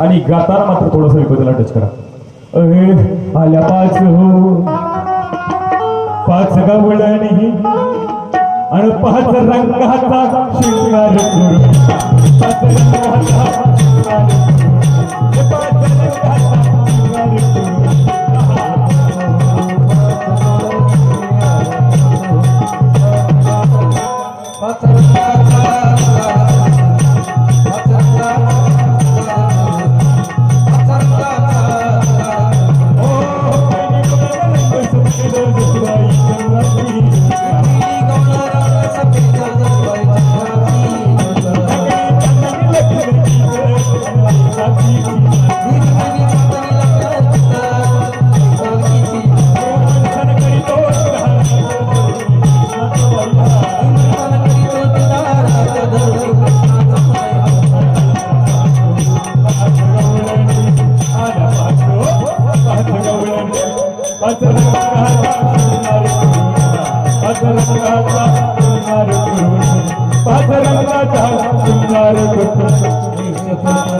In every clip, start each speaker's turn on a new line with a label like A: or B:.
A: आणि गाताना मात्र थोडस विपदला टच करा. अरे आल्या पाच हो. पाच गवळणी आणि पाच रंगाचा शिंगार करू पाच रंगाचा शिंगार पाच रंगाचा शिंगार करू. सुंदर पाहतो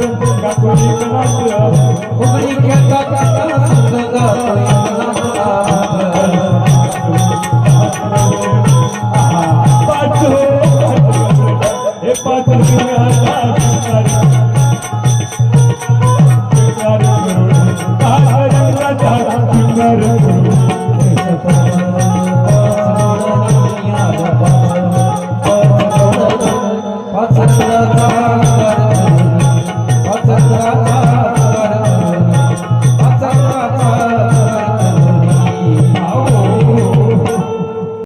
A: Gasolina na grama, o brinquedo
B: da casa da